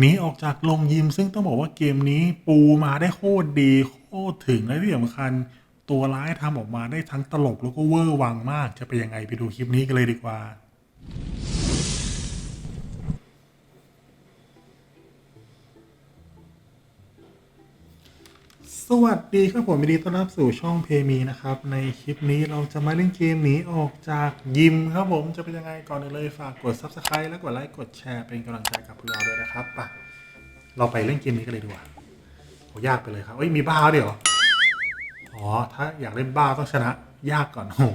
หนีออกจากโรงยิม ซึ่งต้องบอกว่าเกมนี้ปูมาได้โคตรดี โคตรถึงและที่สำคัญ ตัวร้ายทำออกมาได้ทั้งตลกแล้วก็เวอร์วังมาก จะเป็นยังไงไปดูคลิปนี้กันเลยดีกว่า สวัสดีครับผมยินดีต้อนรับสู่ช่องเพมีนะครับ ในคลิปนี้เราจะมาเล่นเกมหนีออกจากยิมครับผมจะเป็นยังไงก่อนเลยฝากกด Subscribe และกดไลค์กดแชร์เป็นกำลังใจกับพวกเราด้วยนะครับไปเราไปเล่นเกมนี้กันเลยดีกว่าโหยากไปเลยครับเอ้ยมีบ้าเดี๋ยวอ๋อถ้าอยากเล่นบ้าต้องชนะ ยากก่อนโอ้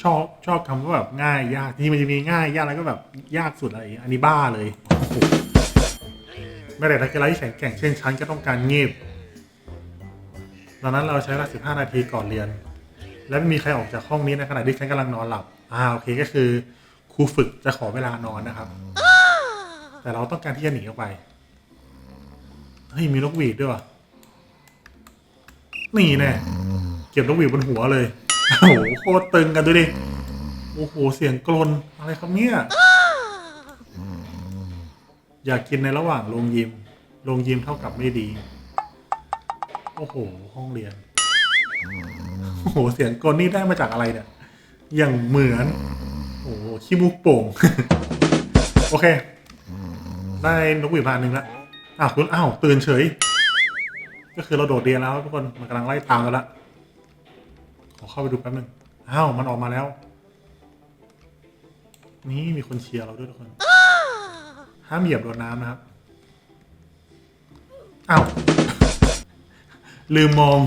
ชอบชอบคำว่าแบบง่ายยากที่มันจะมีง่ายยากแล้วก็แบบยากสุดอะไรอันนี้บ้าเลยไม่ได้นักกีฬาที่แข็งแกร่งเช่นฉันก็ต้องการเงียบ ดังนั้นเราใช้เวลา 15 นาทีก่อนเรียน และไม่มีใครออกจากห้องนี้ในขณะที่ฉันกำลังนอนหลับ อ่า โอเค ก็คือครูฝึกจะขอเวลานอนนะครับ แต่เราต้องการที่จะหนีออกไป เฮ้ย มีนกหวีดด้วยวะนี่แน่เก็บนกหวีดบนหัวเลย โอ้โห โคตรตึงกันดูดิ โอ้โห เสียงกลน อะไรครับเนี่ย อยากกินในระหว่างโรงยิม โรงยิมเท่ากับไม่ดี อ้โห ห้องเรียน โอ้โห เสียงกลนนี่ได้มาจากอะไรเนี่ย อย่างเหมือน โอ้โหขี้มุกโป่ง โอเค ได้นกหวีดมาอันหนึ่งละอ้าวคุณอ้าวตื่นเฉย ก็คือเราโดดเรียนแล้วทุกคน มันกำลังไล่ตามกันละ ขอเข้าไปดูแป๊บหนึง อ้าว มันออกมาแล้ว นี่มีคนเชียร์เราด้วยทุกคน ห้ามเหยียบโดนน้ำนะครับ อ้าว ลืมมอง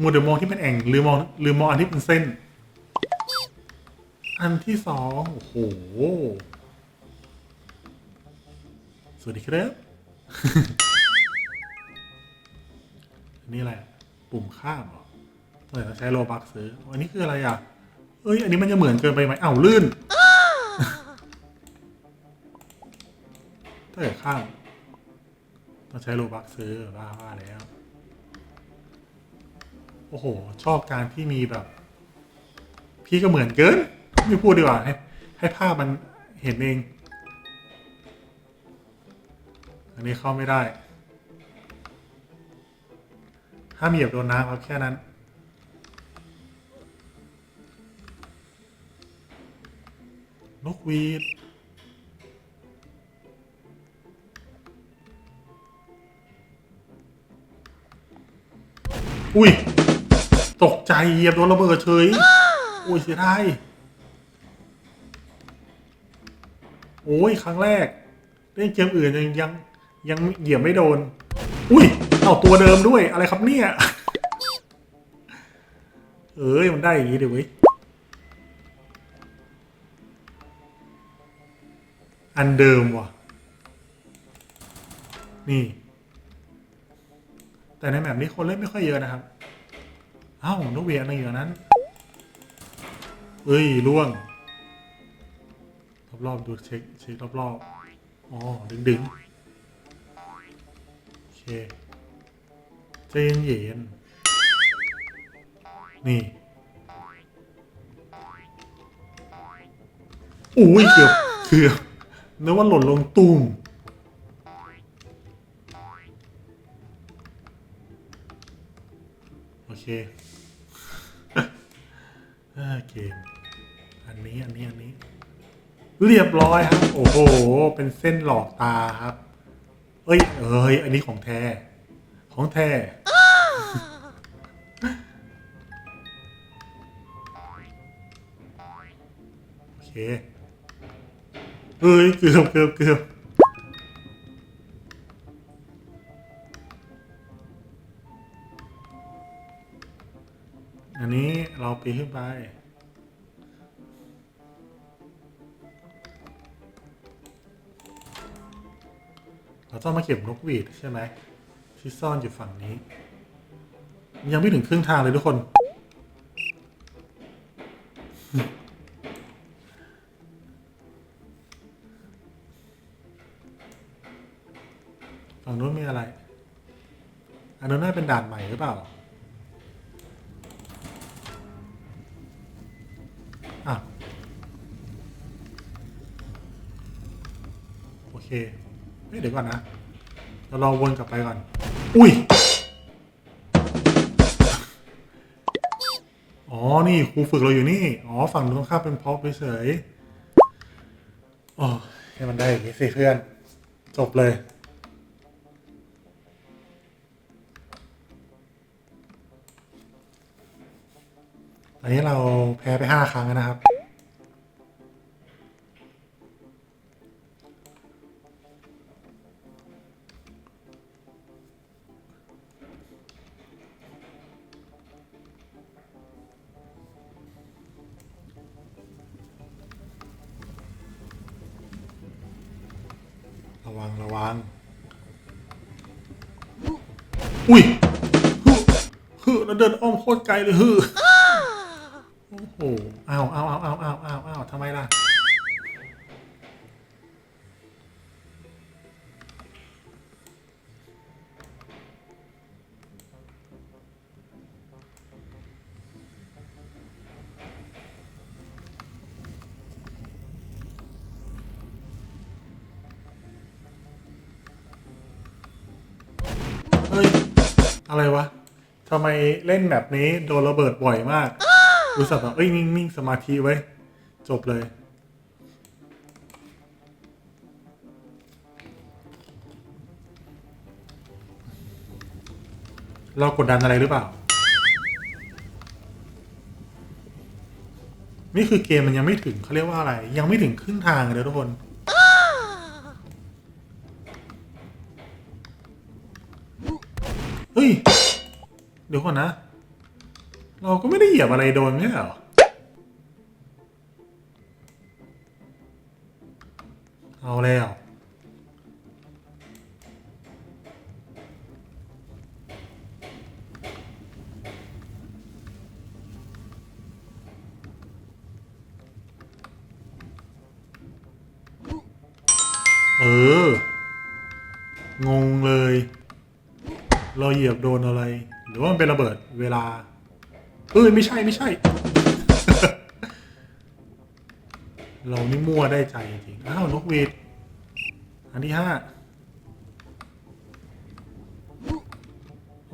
มัวแต่มองที่เป็นแอ่งลืมมองลืมมองอันที่เป็นเส้น อันที่สองโอ้โหสวัสดีครับนนี้อะไรอะปุ่มข้ามเหรอเออใช้โลบักซื้อ อันนี้คืออะไรอะ เอ้ย อันนี้มันจะเหมือนเกินไปไหมอ้าวลื่นถ้าเกิดข้ามต้องใช้โลบักซื้อบ้าว่าแล้ว โอ้โห ชอบการที่มีแบบ พี่ก็เหมือนเกิน ไม่พูดดีกว่าให้ให้ภาพมันเห็นเอง อันนี้เข้าไม่ได้ ห้ามเหยียบโดนน้ำครับแค่นั้น นกวีดอุ้ย ตกใจเหยียบโดนระเบิดเฉยอุ้ยเสียดายโอ้ยครั้งแรกเล่นเกมอื่นยังยังยังเหยียบไม่โดน อุ้ยเอาตัวเดิมด้วยอะไรครับเนี่ย เอ้ยมันได้อย่างนี้เดี๋ยวเว้ยอันเดิมว่ะ นี่ แต่ในแบบนี้คนเล่นไม่ค่อยเยอะนะครับ อ้าวนกเวียนอะไรอย่างนั้นเอ้ยล่วง รอบๆดูเช็คเช็ครอบๆอ๋อดึงดึงๆโอเคใจเย็นๆนี่อุ้ยเกือบเกือบนึกว่าหล่นลงตุ้มโอเค ออเกมอันนี้อันนี้อันนี้ เรียบร้อยครับ โอ้โห เป็นเส้นหลอกตาครับ เอ้ย เอ้ย อันนี้ของแท้ ของแท้โอเค เฮ้ย เกือบเกือบเกือบอันนี้เราปีนขึ้นไป เราต้องมาเก็บนกหวีดใช่ไหมที่ซ่อนอยู่ฝั่งนี้ ยังไม่ถึงครึ่งทางเลยทุกคน ฝั่งนู้นมีอะไร อันนู้นน่าเป็นด่านใหม่หรือเปล่าอะโอเค เฮ้ยเดี๋ยวก่อนนะเราลองวนกลับไปก่อน อุ้ย อ๋อ นี่ครูฝึกเราอยู่นี่ อ๋อ ฝั่งนู้นข้ามเป็นพอปเฉยอ๋อให้มันได้อย่างนี้สิเพื่อน จบเลย ตอนนี้เราแพ้ไปห้าครั้งแล้วนะครับ อุ้ยฮึฮึแล้วเดินอ้อมโคตรไกลเลยฮึ อะไรวะทำไมเล่นแบบนี้โดนระเบิดบ่อยมาก รู้สึกแบบเอ้ยนิ่งนิ่งสมาธิไว้ จบเลย เรากดดันอะไรหรือเปล่า นี่คือเกมมันยังไม่ถึงเขาเรียกว่าอะไร ยังไม่ถึงครึ่งทางเลยทุกคน เฮ้ย เดี๋ยวก่อนนะ เราก็ไม่ได้เหยียบอะไรโดนไม่ใช่หรอเอาแล้วเออ งงเลย เราเหยียบโดนอะไร หรือว่ามันเป็นระเบิดเวลา เอ้ยไม่ใช่ไม่ใช่ เรานี่มั่วได้ใจจริงอ้าวนกหวีดอันที่ห้า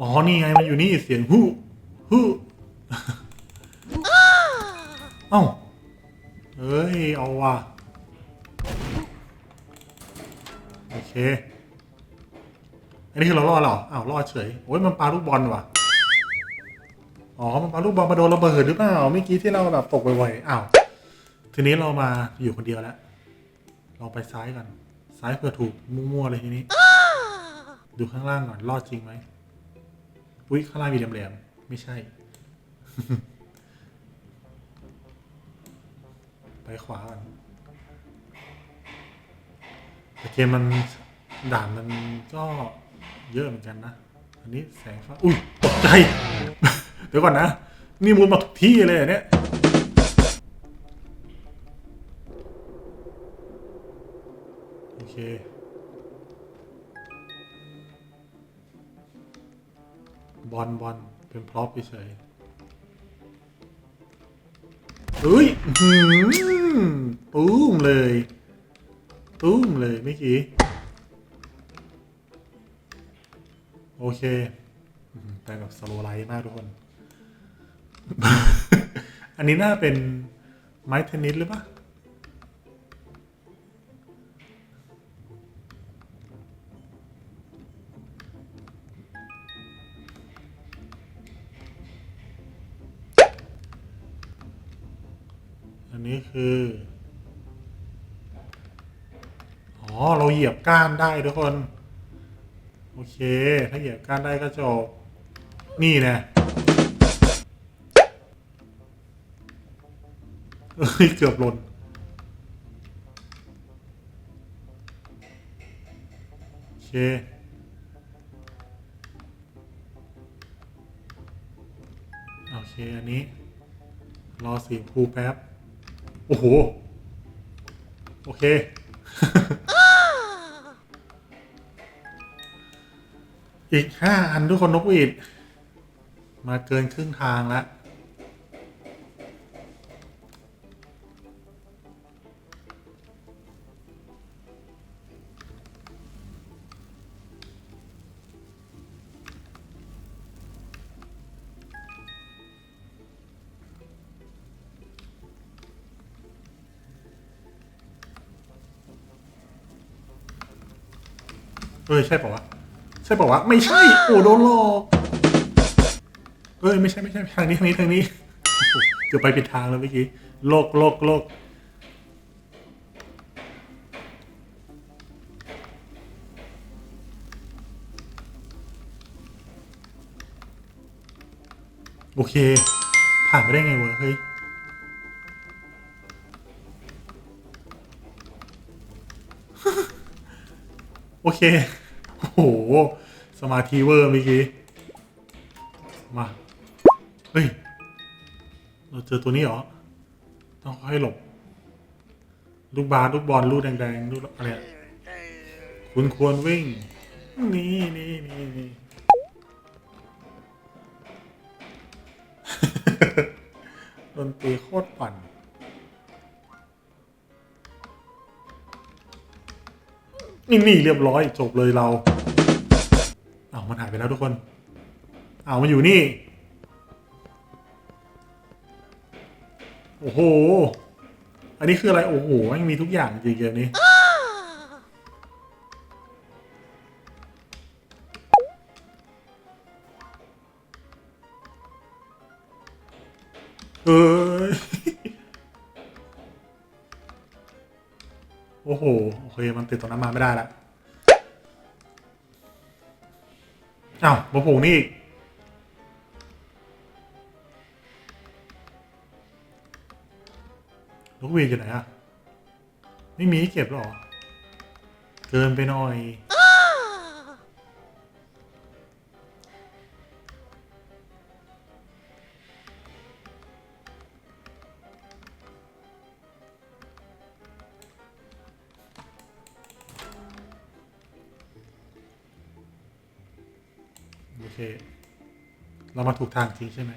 อ๋อ นี่ไง มันอยู่นี่เสียงฮู้ฮู้เอ้าเอ้ย เอาว่ะ โอเค อันนี้คือเรารอดหรออ้าวรอดเฉยโอ้ยมันปาลูกบอลว่ะอ๋อมันปาลูกบอลมาโดนระเบิดหรือเปล่าเมื่อกี้ที่เราแบบตกบ่อยๆอ้าวทีนี้เรามาอยู่คนเดียวแล้วลองไปซ้ายก่อนซ้ายเผื่อถูกมั่วๆเลยทีนี้ ดูข้างล่างก่อนรอดจริงไหมอุ้ยข้างล่างมีแหลมๆไม่ใช่ ไปขวาก่อนแต่เกมมันด่านมันก็ เยอะเหมือนกันนะ อันนี้แสงฟ้า อุ้ยตกใจ เดี๋ยวก่อนนะ นี่มุดมาทุกที่เลยเนี่ย โอเค บอลบอลเป็นพร็อพเฉยเฮ้ยหือตุ้มเลยตุ้มเลยเมื่อกี้ โอเคอื้อหือไปแบบสโลไลท์มากทุกคน อันนี้น่าเป็นไม้เทนนิสหรือเปล่าอันนี้คือ อ๋อ เราเหยียบก้านได้ทุกคน โอเค ถ้าเหยียบก้านได้ก็จบ นี่นะเอ้ย เกือบหล่นโอเคโอเค อันนี้ รอสีครูแป๊บ โอ้โห โอเค อีกห้าอันทุกคนนกหวีดมาเกินครึ่งทางแล้วเออใช่ปะวะ ใช่ป่าวะไม่ใช่โอ้โดนหลอกเอ้ยไม่ใช่ไม่ใช่ทางนี้ทางนี้ทางนี้เกือบไปผิดทางแล้วเมื่อกี้โลกโลกโลกโอเค ผ่านไปได้ไงวะเฮ้ยโอเค โอ้โห สมาธิเวอร์เมื่อกี้ มา เฮ้ย เราเจอตัวนี้เหรอ ต้องค่อยหลบ ลูกบาสลูกบอลลูกแดงๆลูกอะไรคุณควรวิ่ง นี่นี่นี่นี่ดนตรีโคตรปั่นนี่นี่เรียบร้อยจบเลยเรา เอาวมันหายไปแล้วทุกคน เอาวมันอยู่นี่ โอ้โห อันนี้คืออะไร โอ้โหมันมีทุกอย่างจริงเกมนี้ เอ้ยโอ้โห โอเค มันติดตรงนั้นมาไม่ได้ละ อ้าวมาผูกนี่อีกลูกวีอยู่ไหนอะไม่มีให้เก็บหรอ เกินไปหน่อย เค เรามาถูกทางจริงใช่ไหม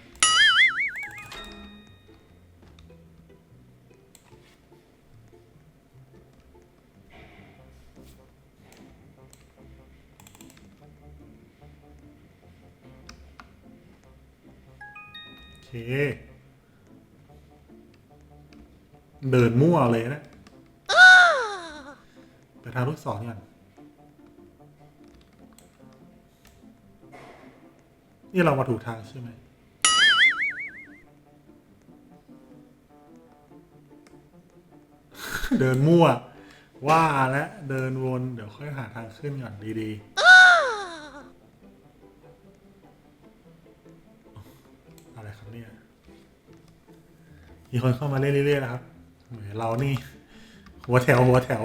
นี่เรามาถูกทางใช่ไหมเดินมั่ว ว่าและเดินวน เดี๋ยวค่อยหาทางขึ้นก่อนดีๆ อะไรครับเนี่ย มีคนเข้ามาเรื่อยๆนะครับเหมือนเรานี่ หัวแถวหัวแถว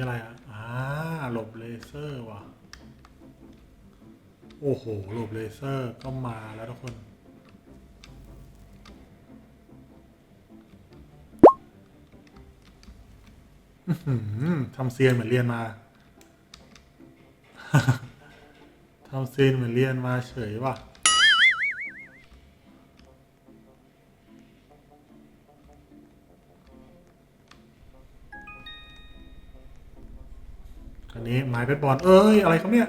นี้อะไรอะอ่าหลบเลเซอร์ว่ะ โอ้โหหลบเลเซอร์ก็มาแล้วทุกคนทำเซียนเหมือนเรียนมาทำเซียนเหมือนเรียนมาเฉยว่ะ อันนี้ไม้เบสบอลเอ้ยอะไรครับเนี่ย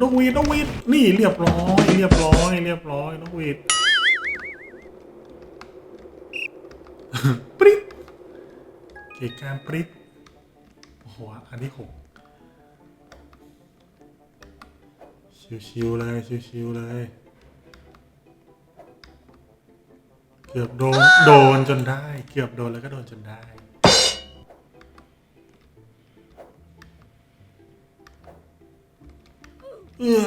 นกหวีดนกหวีดนี่เรียบร้อยเรียบร้อยเรียบร้อยนกหวีดปริ๊ดเกการปริ๊ดโอ้โหอันที่หกชิวๆเลยชิวๆเลยเกือบโดนโดนจนได้ เกือบโดนแล้วก็โดนจนได้ เอื้อ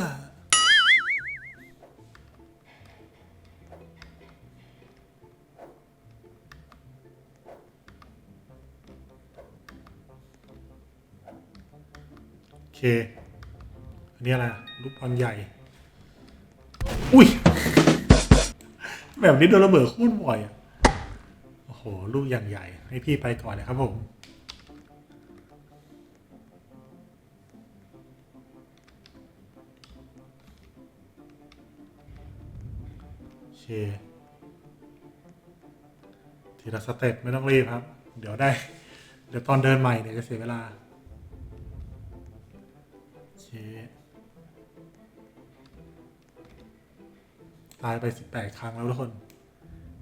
โอเค อันนี้อะไรลูกบอลใหญ่ อุ้ย แบบนี้โดนระเบิดโคตรบ่อยอะโอ้โห ลูกอย่างใหญ่ ให้พี่ไปก่อนเลยครับผม เค ทีละสเต็ปไม่ต้องรีบครับ เดี๋ยวได้ เดี๋ยวตอนเดินใหม่เนี่ยจะเสียเวลา โอเค ตายไปสิบแปดครั้งแล้วทุกคน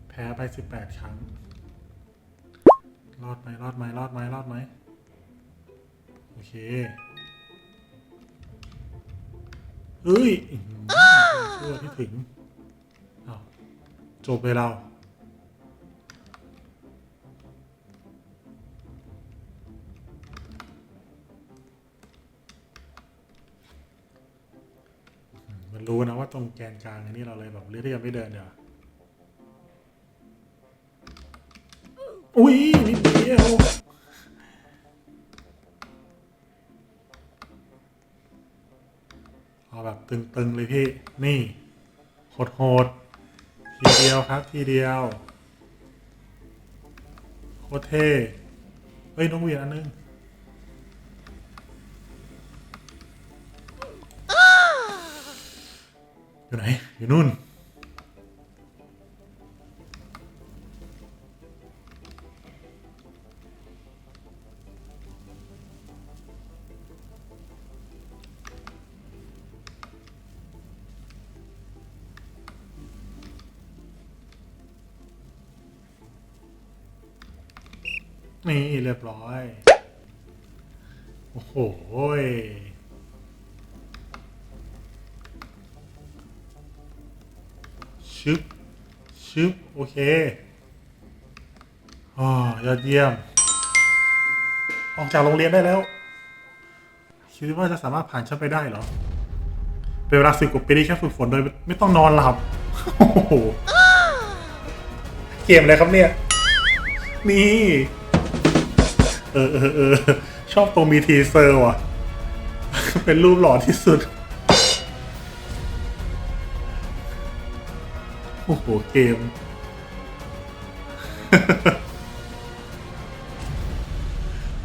แพ้ไปสิบแปดครั้ง รอดไหมรอดไหมรอดไหมรอดไหมโอเคเฮ้ยเชื่อที่ถึง จบเลยเรา มันรู้นะว่าตรงแกนกลางอันนี้เราเลยแบบเลือกที่จะไม่เดินเดี๋ยวาอุ้ยนิดเดียวเอาแบบตึงๆเลยพี่ นี่โหดๆ ทีเดียวครับ ทีเดียวโคเทเฮ้ยน้องเวียนอันนึงอยู่ไหนอยู่นู่น นี่เรียบร้อย โอ้โหชึบชึบโอเคอ๋อยอดเยี่ยม ออกจากโรงเรียนได้แล้ว คิดว่าจะสามารถผ่านชั้นไปได้เหรอ เป็นเวลาสิบกว่าปีที่แค่ฝึกฝนโดยไม่ต้องนอนหลับ โอ้โห เกมอะไรครับเนี่ย นี่ เออเออเออชอบตรงมีทีเซอร์ว่ะ เป็นรูปหล่อที่สุด โอ้โห เกม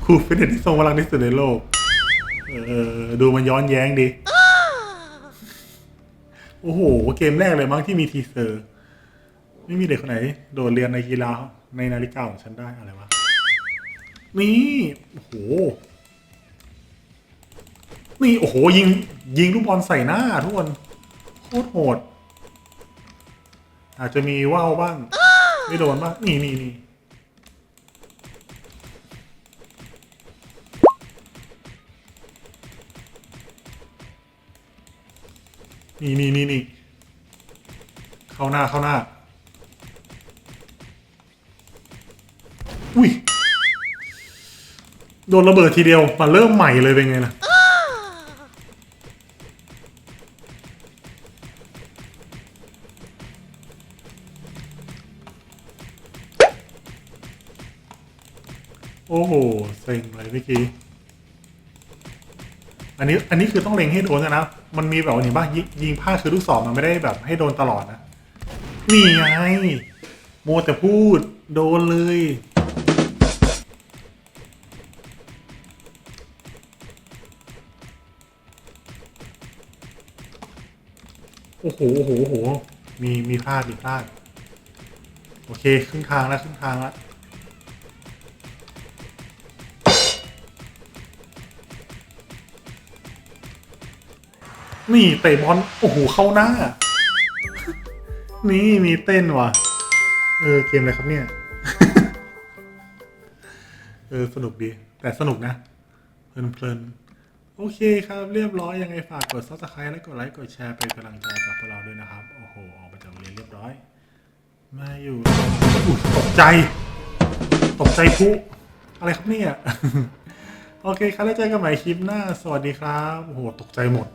ครูฟิตเนสที่ทรงพลังที่สุดในโลก เออ ดูมันย้อนแย้งดีโอ้โห เกมแรกเลยมั้งที่มีทีเซอร์ ไม่มีเด็กคนไหน โดดเรียนในกีฬาในนาฬิกาของฉันได้อะไรวะ นี่โอ้โหนี่โอ้โหยิงยิงลูกบอลใส่หน้าทุกคนโคตรโหด อาจจะมีว่าวบ้าง ไม่โดนบ้างนี่นี่นี่นี่นี่นี่นี่เข้าหน้าเข้าหน้า อุ้ย โดนระเบิดทีเดียวมาเริ่มใหม่เลยเป็นไงล่ะโอ้โหเซ็งเลยเมื่อกี้ อันนี้อันนี้คือต้องเล็งให้โดนนะมันมีแบบนี่บ้างยิงยิงพลาดคือลูกศรมันไม่ได้แบบให้โดนตลอดนะ นี่ไง โมแต่พูดโดนเลย อ้โหโอ้โหโอ้โหมีมีพลาดมีพลาด โอเคครึ่งทางแล้วครึ่งทางแล้วนี่เตะบอลโอ้โหเข้าหน้า นี่มีเต้นว่ะ เออเกมอะไรครับเนี่ย เออสนุกดี แต่สนุกนะ เพลินเพลิน โอเคครับ เรียบร้อยยังไงฝากกด subscribe และกดไลค์กดแชร์เป็นกำลังใจกับพวกเราด้วยนะครับ โอ้โห ออกมาจากโรงเรียนเรียบร้อย มาอยู่อุ๊ยตกใจ ตกใจพุอะไรครับเนี่ย โอเคครับแล้วเจอกันใหม่คลิปหน้า สวัสดีครับ โอ้โห ตกใจหมด